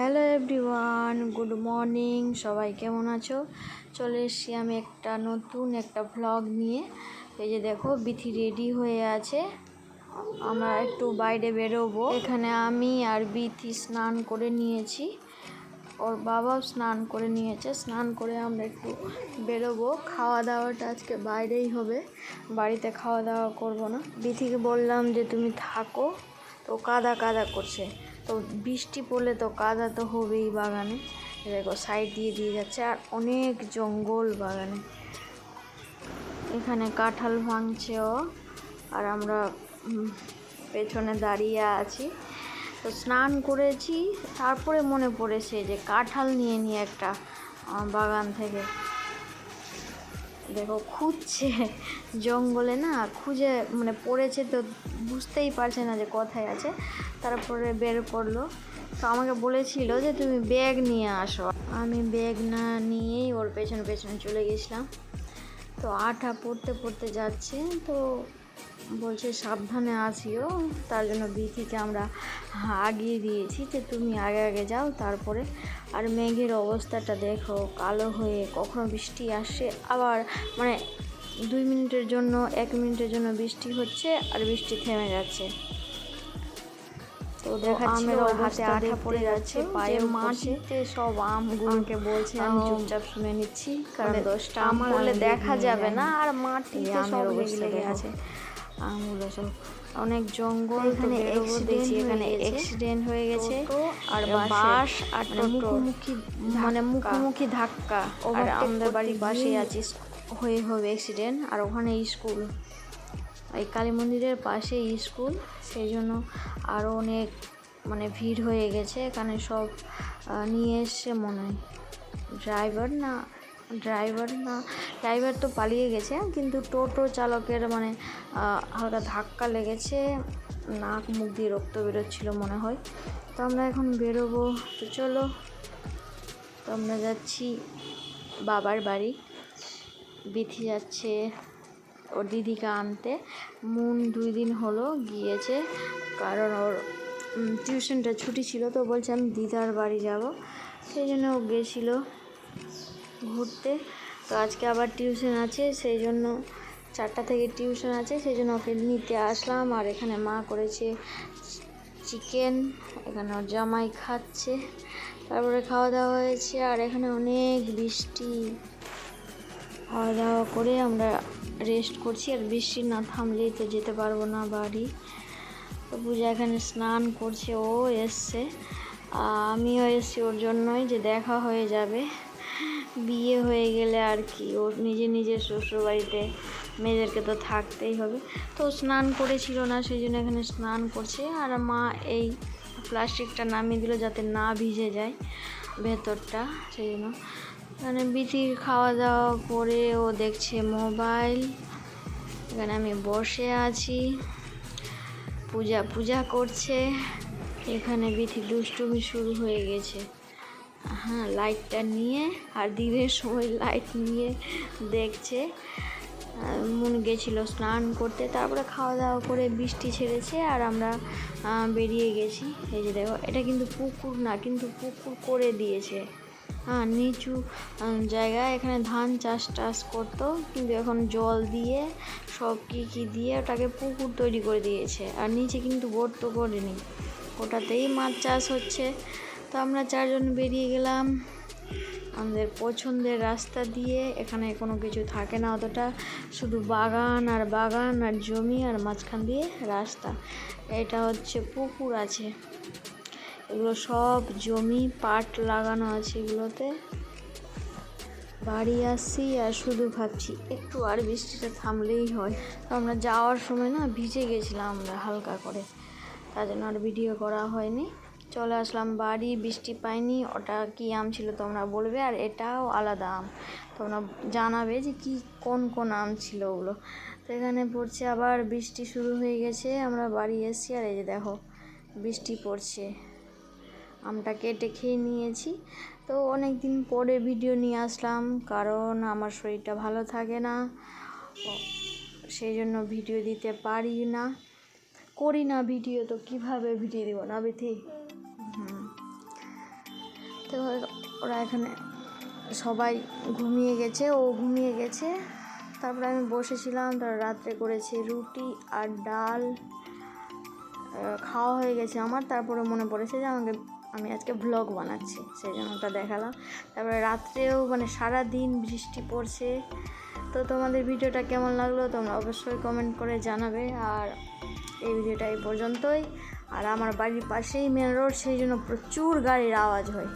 Hello everyone, good morning, সবাই কেমন আছো? চলে এসছি আমি একটা নতুন একটা ভ্লগ নিয়ে। এই যে দেখো, বিথি রেডি হয়ে আছে। আমরা একটু বাইরে বেরোবো। এখানে আমি আর বিথি স্নান করে নিয়েছি। ওর বাবাও স্নান করে নিয়েছে। স্নান করে আমরা একটু বেরোবো। খাওয়া দাওয়াটা আজকে বাইরেই হবে। বাড়িতে খাওয়া দাওয়া করব না। বিথিকে বললাম যে তুমি থাকো। তো কাদা কাদা করছে। তো বৃষ্টি পড়লে তো কাদা তো হবেই বাগানে। দেখো সাইড দিয়ে দিয়ে যাচ্ছে আর অনেক জঙ্গল বাগানে। এখানে কাঁঠাল ভাঙছে ও, আর আমরা পেছনে দাঁড়িয়ে আছি। তো স্নান করেছি, তারপরে মনে পড়েছে যে কাঁঠাল নিয়ে নিয়ে একটা বাগান থেকে দেখো খুঁজছে জঙ্গলে না, খুঁজে মানে পড়েছে তো বুঝতেই পারছে না যে কথায় আছে। তারপরে বের করল। তো আমাকে বলেছিল যে তুমি ব্যাগ নিয়ে আসো। আমি ব্যাগ না নিয়েই ওর পেছন পেছন চলে গেছিলাম। তো আঠা পড়তে পড়তে যাচ্ছে। তো বলছে, সাবধানে আসিও তার জন্য বিথিকে আমরা আগিয়ে দিয়েছি যে তুমি আগে আগে যাও, তারপরে আর মেঘের অবস্থাটা দেখো। কালো হয়ে কখনো বৃষ্টি আসে, আবার মানে দুই মিনিটের জন্য, এক মিনিটের জন্য বৃষ্টি হচ্ছে আর বৃষ্টি থেমে যাচ্ছে। তো দেখাচ্ছিল ওর হাতে আঠা পড়ে যাচ্ছে পায়ে মাটিতে সব আমগুলোকে বলছে আমি চুপচাপ শুনে নিচ্ছি কারণ দশটা আম বললে দেখা যাবে না আর মাটিতে সব লেগে লেগে আছে। আমগুলো সব অনেক জঙ্গল এখানে দেখছি এখানে অ্যাক্সিডেন্ট হয়ে গেছে। আর বাস আর মুখোমুখি মানে মুখোমুখি ধাক্কা। আর আমাদের বাড়ির পাশেই আছে হয়ে হবে অ্যাক্সিডেন্ট আর ওখানে স্কুল এই কালী মন্দিরের পাশে স্কুল, সেই জন্য আরও অনেক মানে ভিড় হয়ে গেছে। এখানে সব নিয়ে এসছে মনে হয়। ড্রাইভার না ড্রাইভার না, ড্রাইভার তো পালিয়ে গেছে, কিন্তু টোটো চালকের মানে হালকা ধাক্কা লেগেছে। নাক মুখ দিয়ে রক্ত বেরোচ্ছিল মনে হয়। তো আমরা এখন বেরোবো। তো চলো, তো আমরা যাচ্ছি বাবার বাড়ি। বিথি যাচ্ছে। ওর দিদিকে আনতে। মুন দুই দিন হলো গিয়েছে, কারণ ওর টিউশনটা ছুটি ছিল, তো বলছে আমি দিদার বাড়ি যাব। সেই জন্য ও গেছিল ঘুরতে। তো আজকে আবার টিউশন আছে, সেই জন্য চারটা থেকে টিউশন আছে, সেই জন্য ওকে নিতে আসলাম। আর এখানে মা করেছে চিকেন, এখানে ওর জামাই খাচ্ছে, তারপরে খাওয়া দাওয়া হয়েছে, আর এখানে অনেক বৃষ্টি। খাওয়া দাওয়া করে আমরা রেস্ট করছি আর বৃষ্টি না থামলেই তো যেতে পারব না বাড়ি। তো পূজা এখানে স্নান করছে, ও এসছে। আমিও এসছি ওর জন্যই যে দেখা হয়ে যাবে। বিয়ে হয়ে গেলে আর কি ওর নিজে নিজের শ্বশুরবাড়িতে, মেয়েদেরকে তো থাকতেই হবে। তো স্নান করেছিল না, সেই জন্য এখানে স্নান করছে। আর মা এই প্লাস্টিকটা নামিয়ে দিল যাতে না ভিজে যায় ভেতরটা, সেই জন্য। এখানে বিথির খাওয়া দাওয়া করে ও দেখছে মোবাইল। এখানে আমি বসে আছি। পূজা পূজা করছে। এখানে বিথি দুষ্টুমি শুরু হয়ে গেছে। হ্যাঁ লাইটটা নিয়ে আর দিনের সময় লাইট নিয়ে দেখছে। মন গেছিল স্নান করতে। তারপরে খাওয়া দাওয়া করে বৃষ্টি ছেড়েছে আর আমরা বেরিয়ে গেছি। এই যে দেখো, এটা কিন্তু পুকুর না, কিন্তু পুকুর করে দিয়েছে। নিচু আহ, জায়গায় এখানে ধান চাষ টাস করতো কিন্তু এখন জল দিয়ে সব কী কী দিয়ে ওটাকে পুকুর তৈরি করে দিয়েছে। আর নিচে কিন্তু বোট তো করেনি। ওটাতেই মাছ চাষ হচ্ছে। তো আমরা চারজন বেরিয়ে গেলাম। আমাদের পছন্দের রাস্তা দিয়ে এখানে কোনো কিছু থাকে না অতটা। শুধু বাগান আর বাগান আর জমি আর মাঝখান দিয়ে রাস্তা। এটা হচ্ছে পুকুর আছে। এগুলো সব জমি পাট লাগানো আছে এগুলোতে। বাড়ি আসছি আর শুধু ভাবছি একটু আর বৃষ্টিটা থামলেই হয়। তো আমরা যাওয়ার সময় না ভিজে গেছিলাম আমরা হালকা করে। তার জন্য আর ভিডিও করা হয়নি। চলে আসলাম বাড়ি, বৃষ্টি পাইনি, ওটা কি আম ছিল তোমরা বলবে, আর এটাও আলাদা আম। তোমরা জানাবে যে কি, কোন কোন আম ছিল ওগুলো। তো এখানে পড়ছে আবার বৃষ্টি শুরু হয়ে গেছে, আমরা বাড়ি এসেছি আর এই যে দেখো, বৃষ্টি পড়ছে। আমটা কেটে খেয়ে নিয়েছি। তো অনেক দিন পরে ভিডিও নিয়ে আসলাম, কারণ আমার শরীরটা ভালো থাকে না। সেই জন্য ভিডিও দিতে পারি না। করি না ভিডিও তো কীভাবে ভিডিও দেবো না বিথি তো ওরা এখানে সবাই ঘুমিয়ে গেছে, ও ঘুমিয়ে গেছে। তারপরে আমি বসেছিলাম তার রাত্রে করেছি রুটি আর ডাল। খাওয়া হয়ে গেছে আমার, তারপরে মনে পড়েছে যে আমাকে আমি আজকে ব্লগ বানাচ্ছি সেই জন্য ওটা দেখালাম। তারপরে রাত্রেও মানে সারা দিন বৃষ্টি পড়ছে। তো তোমাদের ভিডিওটা কেমন লাগল তোমরা অবশ্যই কমেন্ট করে জানাবে। আর এই ভিডিওটা এই পর্যন্তই। আর আমার বাড়ির পাশেই মেন রোড সেই জন্য প্রচুর গাড়ির আওয়াজ হয়।